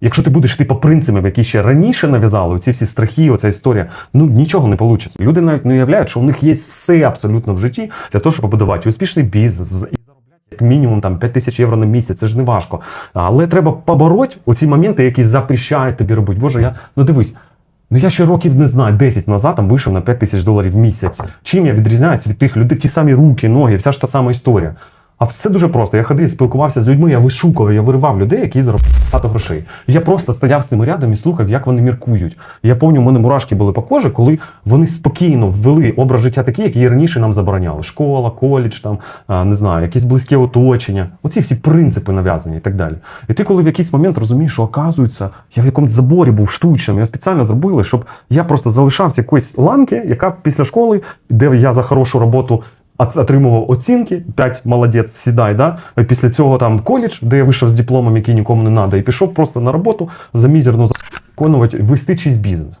Якщо ти будеш йти по принципам, які ще раніше нав'язали, ці всі страхи, оця історія, ну нічого не вийде. Люди навіть не уявляють, що у них є все абсолютно в житті для того, щоб побудувати успішний бізнес і заробляти як мінімум там 5 тисяч євро на місяць. Це ж не важко. Але треба побороть оці моменти, які запрещають тобі робити. Боже, я ну дивись. Ну я ще років не знаю, 10 назад там вийшов на 5 тисяч доларів в місяць. Чим я відрізняюсь від тих людей, ті самі руки, ноги, вся ж та сама історія. А все дуже просто. Я ходив, спілкувався з людьми, я вишукував, я виривав людей, які заробляють багато грошей. Я просто стояв з ними рядом і слухав, як вони міркують. Я пам'ятаю, у мене мурашки були по кожі, коли вони спокійно ввели образ життя такий, який раніше нам забороняли. Школа, коледж, там не знаю, якісь близьке оточення. Оці всі принципи нав'язані і так далі. І ти, коли в якийсь момент розумієш, що оказується, я в якомусь заборі був штучним, я спеціально зробили, щоб я просто залишався якоїсь ланки, яка після школи, де я за хорошу роботу от- отримував оцінки, 5 молодець, сідай, да? Після цього там коледж, де я вийшов з дипломом, який нікому не треба, і пішов просто на роботу за мізерну виконувати, вести чийсь бізнес.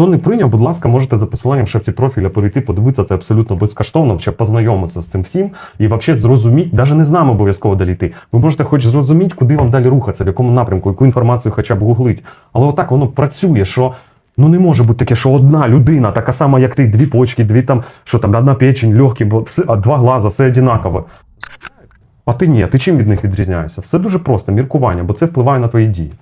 Хто не прийняв, будь ласка, можете за посиланням в шапці профіля перейти, подивитися це абсолютно безкоштовно, чи познайомитися з цим всім і взагалі зрозуміти, навіть не з нами обов'язково доліти. Ви можете хоч зрозуміти, куди вам далі рухатися, в якому напрямку, яку інформацію хоча б гуглить. Але отак воно працює, що. Ну не може бути таке, що одна людина, така сама, як ти, дві почки, дві там, що там, одна печень, легкі, бо все, два глаза, все однаково. А ти ні, ти чим від них відрізняєшся? Все дуже просто, міркування, бо це впливає на твої дії.